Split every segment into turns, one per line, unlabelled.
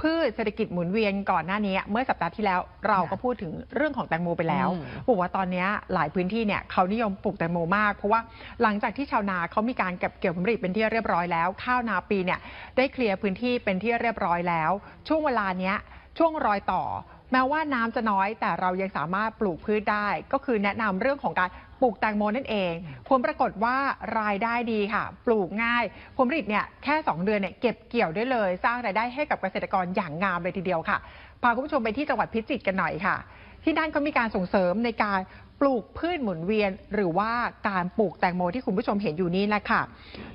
พืชเศรษฐกิจหมุนเวียนก่อนหน้านี้ เมื่อสัปดาห์ที่แล้วเราก็พูดถึงเรื่องของแตงโมไปแล้ว
อืม
บอกว่าตอนนี้หลายพื้นที่เนี่ยเขานิยมปลูกแตงโมมากเพราะว่าหลังจากที่ชาวนาเขามีการเก็บเกี่ยวผลผลิตเป็นที่เรียบร้อยแล้วข้าวนาปีเนี่ยได้เคลียร์พื้นที่เป็นที่เรียบร้อยแล้ว ช่วงเวลาเนี้ยช่วงรอยต่อ แม้ว่าน้ำจะน้อยแต่เรายังสามารถปลูกพืชได้ ก็คือแนะนำเรื่องของการปลูกแตงโมนั่นเอง ผลปรากฏว่ารายได้ดีค่ะ ปลูกง่าย ผลผลิตเนี่ยแค่ 2 เดือนเนี่ยเก็บเกี่ยวได้เลย สร้างรายได้ให้กับเกษตรกรอย่างงามเลยทีเดียวค่ะ พาคุณผู้ชมไปที่จังหวัดพิจิตรกันหน่อยค่ะ ที่นั่นเขามีการส่งเสริมในการ ปลูกพืชหมุนเวียน หรือว่าการปลูกแตงโมที่คุณผู้ชมเห็นอยู่นี้แหละค่ะ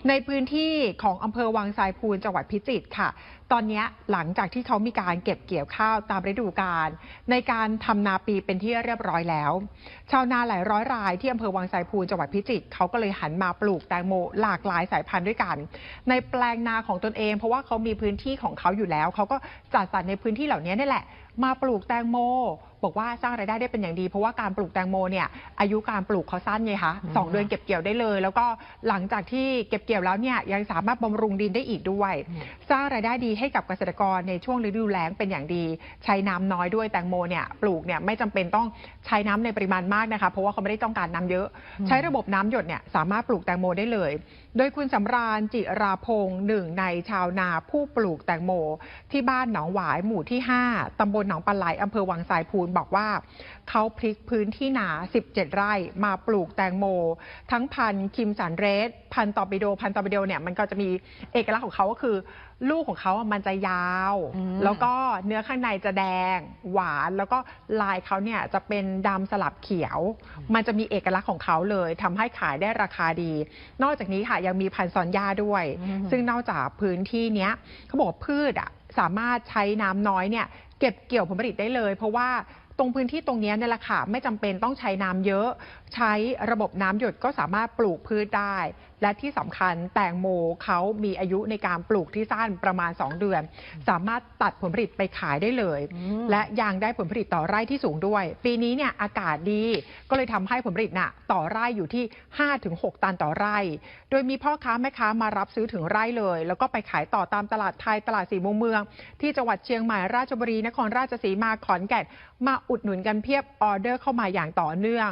ในพื้นที่ของอำเภอวังทรายพูนจังหวัดพิจิตรค่ะ ตอนนี้หลังจากที่เขามีการเก็บเกี่ยวข้าวตามฤดูกาลในการทำนาปีเป็นที่เรียบร้อยแล้ว ชาวนาหลายร้อยรายที่อำเภอวังทรายพูนจังหวัดพิจิตรเขาก็เลยหันมาปลูกแตงโมหลากหลายสายพันธุ์ด้วยกัน ในแปลงนาของตนเอง เพราะว่าเขามีพื้นที่ของเขาอยู่แล้ว เขาก็จัดสรรในพื้นที่เหล่านี้นี่แหละมาปลูกแตงโม บอกว่าสร้างรายได้ได้เป็นอย่างดี เพราะว่าการปลูกแตงโมเนี่ยอายุการปลูกเขาสั้นไงคะสอง
อืม
เดือนเก็บเกี่ยวได้เลย แล้วก็หลังจากที่เก็บเกี่ยวแล้วเนี่ยยังสามารถบำรุงดินได้อีกด้วย สร้างรายได้ดีให้กับเกษตรกรในช่วงฤดูแล้งเป็นอย่างดี ใช้น้ำน้อยด้วยแตงโมเนี่ยปลูกเนี่ยไม่จำเป็นต้องใช้น้ำในปริมาณมากนะคะ เพราะว่าเขาไม่ได้ต้องการน้ำเยอะ
อืม
ใช้ระบบน้ำหยดเนี่ยสามารถปลูกแตงโมได้เลย โดยคุณสำราญจิราพงศ์หนึ่งในชาวนาผู้ปลูกแตงโม ที่บ้านหนองหวายหมู่ที่ 5ตำบลหนองปลาไหลอำเภอวังทรายพูนบอกว่า เขาพลิกพื้นที่นา 17 ไร่มาปลูกแตงโม ทั้งพันธุ์คิมสันเรส พันธุ์ตอร์ปิโด พันธุ์ตอร์ปิโดเนี่ยมันก็จะมีเอกลักษณ์ของเขาก็คือ ลูกของเขาอะมันจะยาว
อืม
แล้วก็เนื้อข้างในจะแดง หวานแล้วก็ลายเขาเนี่ยจะเป็นดำสลับเขียว มันจะมีเอกลักษณ์ของเขาเลยทำให้ขายได้ราคาดี นอกจากนี้ค่ะยังมีพันธุ์ซอนย่าด้วย
อืม
ซึ่งนอกจากพื้นที่เนี้ยเขาบอกว่าพืชอะสามารถใช้น้ำน้อยเนี่ยเก็บเกี่ยวผลผลิตได้เลย เพราะว่าตรงพื้นที่ตรงนี้เนี่ยแหละค่ะไม่จำเป็นต้องใช้น้ำเยอะ ใช้ระบบน้ำหยดก็สามารถปลูกพืชได้ และที่สำคัญแตงโมเขามีอายุในการปลูกที่สั้นประมาณ 2 เดือน สามารถตัดผลผลิตไปขายได้เลย
อืม
และยังได้ผลผลิตต่อไร่ที่สูงด้วย ปีนี้เนี่ยอากาศดีก็เลยทำให้ผลผลิตน่ะต่อไร่อยู่ที่ 5-6 ตันต่อไร่ โดยมีพ่อค้าแม่ค้ามารับซื้อถึงไร่เลย แล้วก็ไปขายต่อตามตลาดไทยตลาดสีมุมเมือง ที่จังหวัดเชียงใหม่ราชบุรีนครราชสีมาขอนแก่นมาอุดหนุนกันเพียบออเดอร์เข้ามาอย่างต่อเนื่อง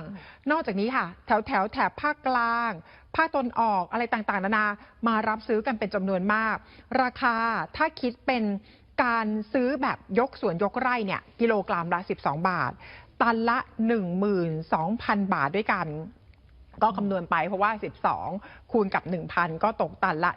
นอกจากนี้ค่ะ แถวแถวๆแถบภาคกลางภาคตนออกอะไรต่างๆ นานามารับซื้อกันเป็นจำนวนมาก ราคาถ้าคิดเป็นการซื้อแบบยกสวนยกไร่เนี่ยกิโลกรัมละ 12 บาท ตันละ 12,000 บาทด้วยกัน ก็คำนวณไปเพราะว่า 12 คูณกับ 1,000 ก็ตกตันละ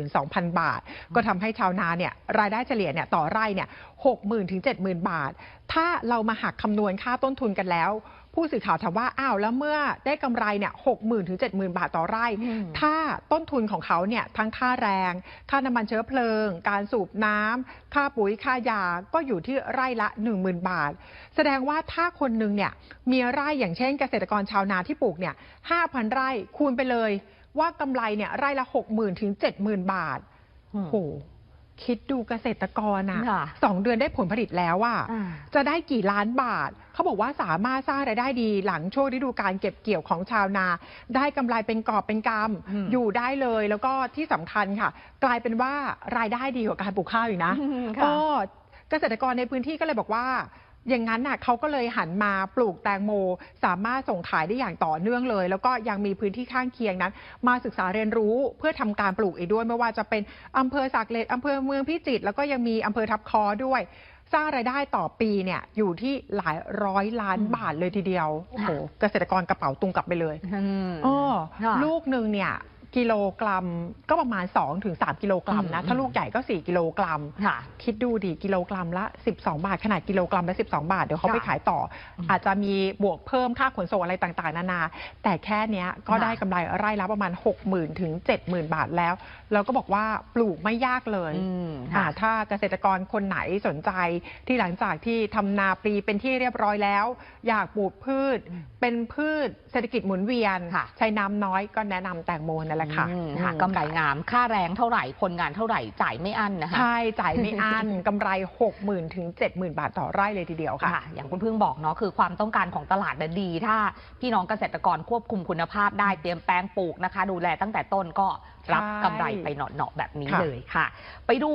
12,000 บาท ก็ทำให้ชาวนาเนี่ยรายได้เฉลี่ยเนี่ยต่อไร่เนี่ย60,000ถึง70,000 บาท ถ้าเรามาหักคำนวณค่าต้นทุนกันแล้ว ผู้สื่อข่าวถามว่าอ้าวแล้วเมื่อได้กำไรเนี่ย60,000ถึง70,000บาทต่อไร่
อืม
ถ้าต้นทุนของเขาเนี่ยทั้งค่าแรง ค่าน้ำมันเชื้อเพลิง การสูบน้ำค่าปุ๋ยค่ายาก็อยู่ที่ไร่ละ 10,000 บาท แสดงว่าถ้าคนหนึ่งเนี่ยมีไร่อย่างเช่นเกษตรกรชาวนาที่ปลูกเนี่ย5,000ไร่คูณไปเลย ว่ากำไรเนี่ยไร่ละ60,000ถึง70,000บาท
อืม
โห คิดดูเกษตรกรอะ
ค่ะ
สองเดือนได้ผลผลิตแล้วอะ
อ่า
จะได้กี่ล้านบาท เขาบอกว่าสามารถสร้างรายได้ดีหลังช่วงฤดูการเก็บเกี่ยวของชาวนา ได้กำไรเป็นกอบเป็นก
อืมำ
อยู่ได้เลย แล้วก็ที่สำคัญค่ะ กลายเป็นว่ารายได้ดีกว่าการปลูกข้าวอีกนะ
อืม
ก็
ค่ะ
เกษตรกรในพื้นที่ก็เลยบอกว่า อย่างนั้นน่ะเขาก็เลยหันมาปลูกแตงโม สามารถส่งขายได้อย่างต่อเนื่องเลย แล้วก็ยังมีพื้นที่ข้างเคียงนั้น มาศึกษาเรียนรู้เพื่อทำการปลูกอีกด้วย ไม่ว่าจะเป็นอำเภอสักเหล็กอำเภอเมืองพิจิตรแล้วก็ยังมีอำเภอทับคอด้วย สร้างรายได้ต่อปีเนี่ยอยู่ที่หลายร้อยล้าน
อืม
บาทเลยทีเดียว โอ้โห เกษตรกรกระเป๋าตุงกลับไปเลย
อืม
อ๋อ
ค่ะ
ลูกหนึ่งเนี่ย กิโลกรัมก็ประมาณ 2-3 กิโลกรัมนะ
อืม
ถ้าลูกใหญ่ก็ 4 กิโลกรัม
ค่ะ
คิดดูดิกิโลกรัมละ 12 บาท ขนาดกิโลกรัมละ 12 บาท เดี๋ยวเขา
ค่ะ
ไปขายต่ออ
ม
อาจจะมีบวกเพิ่มค่าขนส่งอะไรต่างๆ นานา แต่แค่เนี้ยก็
ค่ะ
ได้กำไรไร่ละประมาณ 60,000ถึง70,000 บาทแล้ว แล้วก็บอกว่าปลูกไม่ยากเลย
อืม
อ่า
ค่ะ
ถ้าเกษตรกรคนไหนสนใจที่หลังจากที่ทำนาปลีเป็นที่เรียบร้อยแล้ว อยากปลูกพืช
อืม
เป็นพืชเศรษฐกิจหมุนเวียน
ค่ะ
ใช้น้ำน้อยก็แนะนำแตงโมนั่นแหละค่ะ
อืมค่ะ
อืม
กำไรงาม ค่าแรงเท่าไหร่คนงานเท่าไหร่จ่ายไม่อั้นนะคะ
ใช่ จ่ายไม่อั้นกำไร 60,000 ถึง 70,000 บาทต่อไร่เลยทีเดียวค่ะ
ค่ะ อย่างคุณพึ่งบอกเนาะคือความต้องการของตลาดน่ะดี ถ้าพี่น้องเกษตรกรควบคุมคุณภาพได้เตรียมแปลงปลูกนะคะ ดูแลตั้งแต่ต้นก็รับ
ใช่
กำไรไปเหนาะๆแบบนี้
ค่ะ
เลยค่ะ ไปดู